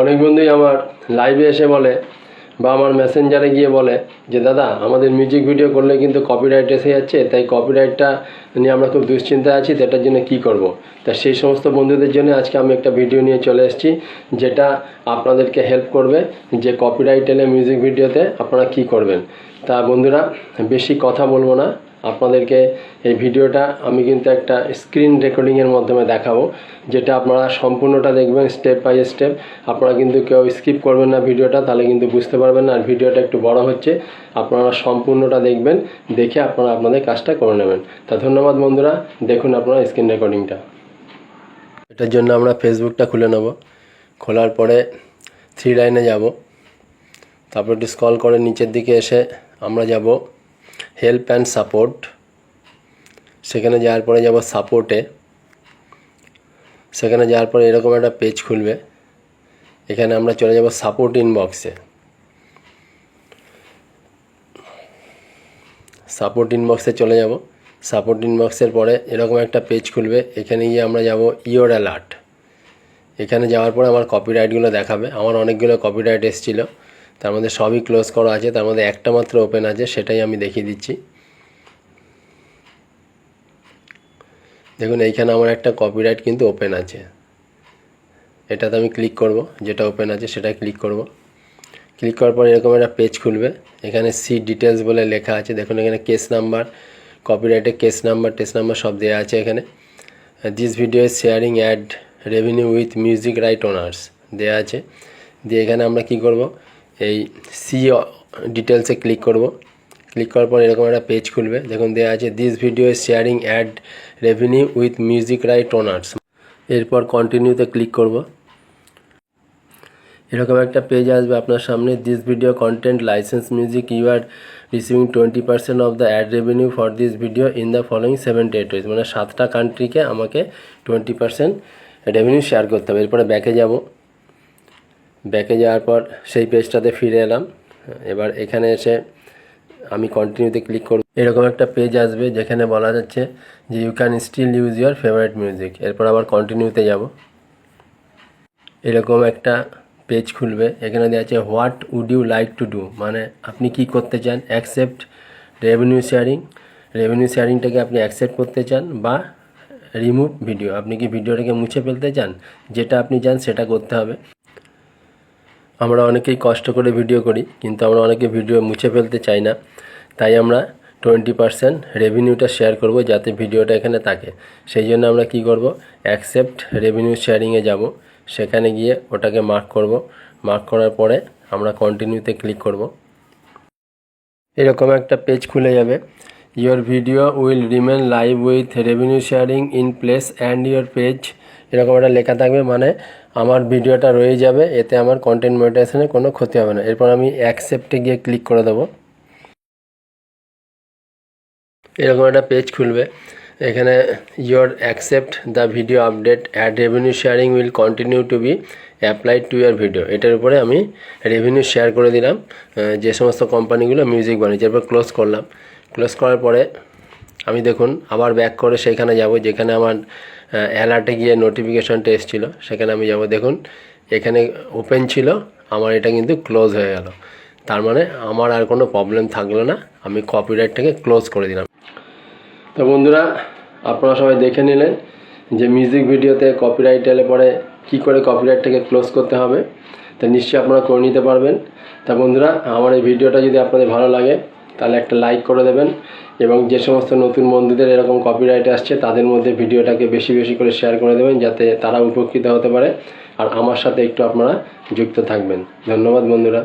অনেক বন্ধুই আমার লাইভে এসে বলে বা আমার মেসেঞ্জারে গিয়ে বলে যে, দাদা, আমাদের মিউজিক ভিডিও করলে কিন্তু কপিরাইট এসে যাচ্ছে, তাই কপিরাইটটা নিয়ে আমরা খুব দুশ্চিন্তায় আছি, তো এটার জন্য কী করব। তা সেই সমস্ত বন্ধুদের জন্য আজকে আমি একটা ভিডিও নিয়ে চলে এসেছি, যেটা আপনাদেরকে হেল্প করবে যে কপিরাইট এলে মিউজিক ভিডিওতে আপনারা কী করবেন তা বন্ধুরা, বেশি কথা বলব না আপনাদেরকে এই ভিডিওটা আমি কিন্তু একটা স্ক্রিন রেকর্ডিংয়ের মাধ্যমে দেখাবো, যেটা আপনারা সম্পূর্ণটা দেখবেন স্টেপ বাই স্টেপ আপনারা কিন্তু কেউ স্কিপ করবেন না ভিডিওটা, তাহলে কিন্তু বুঝতে পারবেন না। আর ভিডিওটা একটু বড় হচ্ছে, আপনারা সম্পূর্ণটা দেখবেন, দেখে আপনারা আপনাদের কাজটা করে নেবেন। তা ধন্যবাদ বন্ধুরা, দেখুন আপনারা স্ক্রিন রেকর্ডিংটা এটার জন্য আমরা ফেসবুকটা খুলে নেব। খোলার পরে থ্রি লাইনে যাব। তারপর একটু স্কল করে নিচের দিকে এসে আমরা যাব। হেল্প অ্যান্ড সাপোর্ট সেখানে যাওয়ার পরে যাব সাপোর্টে সেখানে যাওয়ার পরে এরকম একটা পেজ খুলবে। এখানে আমরা চলে যাব সাপোর্ট ইনবক্সে সাপোর্ট ইনবক্সে চলে যাব। সাপোর্ট ইনবক্সের পরে এরকম একটা পেজ খুলবে। এখানে গিয়ে আমরা যাব ইওর অ্যালার্ট এখানে যাওয়ার পরে আমার কপিরাইটগুলো দেখাবে। আমার অনেকগুলো কপিরাইট এসেছিল। তার মধ্যে সবই ক্লোজ করা আছে, তার মধ্যে একটা মাত্র ওপেন আছে, সেটাই আমি দেখিয়ে দিচ্ছি। দেখুন, এইখানে আমার একটা কপিরাইট কিন্তু ওপেন আছে। এটাতে আমি ক্লিক করব, যেটা ওপেন আছে সেটা ক্লিক করব। ক্লিক করার পর এরকম একটা পেজ খুলবে, এখানে সি ডিটেলস বলে লেখা আছে। দেখুন, এখানে কেস নাম্বার কপিরাইটে কেস নাম্বার টেস্ট নাম্বার সব দেওয়া আছে এখানে। This video is sharing ad revenue with music right owners দেওয়া আছে। দিয়ে এখানে আমরা কি করব? এই সি ডিটেলসে ক্লিক করব। ক্লিক করার পর এরকম একটা পেজ খুলবে। দেখুন দেওয়া আছে this video sharing ad revenue with music right owners এরপর কন্টিনিউতে ক্লিক করব। এরকম একটা পেজ আসবে আপনার সামনে। This video content license music you are receiving twenty percent of the ad revenue for this video in the following seven territories মানে সাতটা কান্ট্রিকে আমাকে টোয়েন্টি পার্সেন্ট রেভিনিউ শেয়ার করতে হবে। এরপরে ব্যাকে যাব। ব্যাকে যাওয়ার পর সেই পেজটাতে ফিরে এলাম। এবার এখানে এসে আমি কন্টিনিউতে ক্লিক করব। এরকম একটা পেজ আসবে যেখানে বলা যাচ্ছে যে you can still use your favourite music এরপর আবার কন্টিনিউতে যাব। এরকম একটা পেজ খুলবে। এখানে দেওয়া আছে what would you like to do মানে আপনি কি করতে চান? অ্যাকসেপ্ট রেভিনিউ শেয়ারিং রেভিনিউ শেয়ারিংটাকে আপনি অ্যাকসেপ্ট করতে চান বা রিমুভ ভিডিও আপনি কি ভিডিওটাকে মুছে ফেলতে চান? যেটা আপনি চান সেটা করতে হবে। আমরা অনেকেই কষ্ট করে ভিডিও করি, কিন্তু আমরা অনেকে ভিডিও মুছে ফেলতে চাই না। তাই আমরা টোয়েন্টি পার্সেন্ট রেভিনিউটা শেয়ার করব যাতে ভিডিওটা এখানে থাকে। সেই জন্য আমরা কি করব? অ্যাকসেপ্ট রেভিনিউ শেয়ারিংয়ে যাব। সেখানে গিয়ে ওটাকে মার্ক করব। মার্ক করার পরে আমরা কন্টিনিউতে ক্লিক করব। এরকম একটা পেজ খুলে যাবে। Your video will remain live with revenue sharing in place and your page এরকম একটা লেখা থাকবে মানে আমার ভিডিওটা রয়ে যাবে, এতে আমার কন্টেন্ট মনিটাইজেশনে কোনো ক্ষতি হবে না। এরপর আমি অ্যাকসেপ্টে গিয়ে ক্লিক করে দেবো। এরকম একটা পেজ খুলবে। এখানে your accept the video update ad revenue sharing will continue to be applied to your video এটার উপরে আমি রেভিনিউ শেয়ার করে দিলাম যে সমস্ত কোম্পানিগুলো মিউজিক বানিয়েছে। এরপর ক্লোজ করলাম। ক্লোজ করার পরে আমি দেখুন, আবার ব্যাক করে সেখানে যাব, যেখানে আমার অ্যালার্টে গিয়ে নোটিফিকেশনটা এসেছিল। সেখানে আমি যাব, দেখুন, এখানে ওপেন ছিল, আমার এটা কিন্তু ক্লোজ হয়ে গেল। তার মানে আমার আর কোনো প্রবলেম থাকল না, আমি কপিরাইটটাকে ক্লোজ করে দিলাম। তো বন্ধুরা, আপনারা সবাই দেখে নিলেন যে মিউজিক ভিডিওতে কপিরাইট এলে পরে কী করে কপিরাইটটাকে ক্লোজ করতে হবে। তা নিশ্চয়ই আপনারা করে নিতে পারবেন। তা বন্ধুরা, আমার এই ভিডিওটা যদি আপনাদের ভালো লাগে তাহলে একটা লাইক করে দেবেন এবং যে সমস্ত নতুন বন্ধুদের এরকম কপিরাইট আসছে, তাদের মধ্যে ভিডিওটাকে বেশি বেশি করে শেয়ার করে দেবেন যাতে তারা উপকৃত হতে পারে। আর আমার সাথে একটু আপনারা যুক্ত থাকবেন। ধন্যবাদ বন্ধুরা।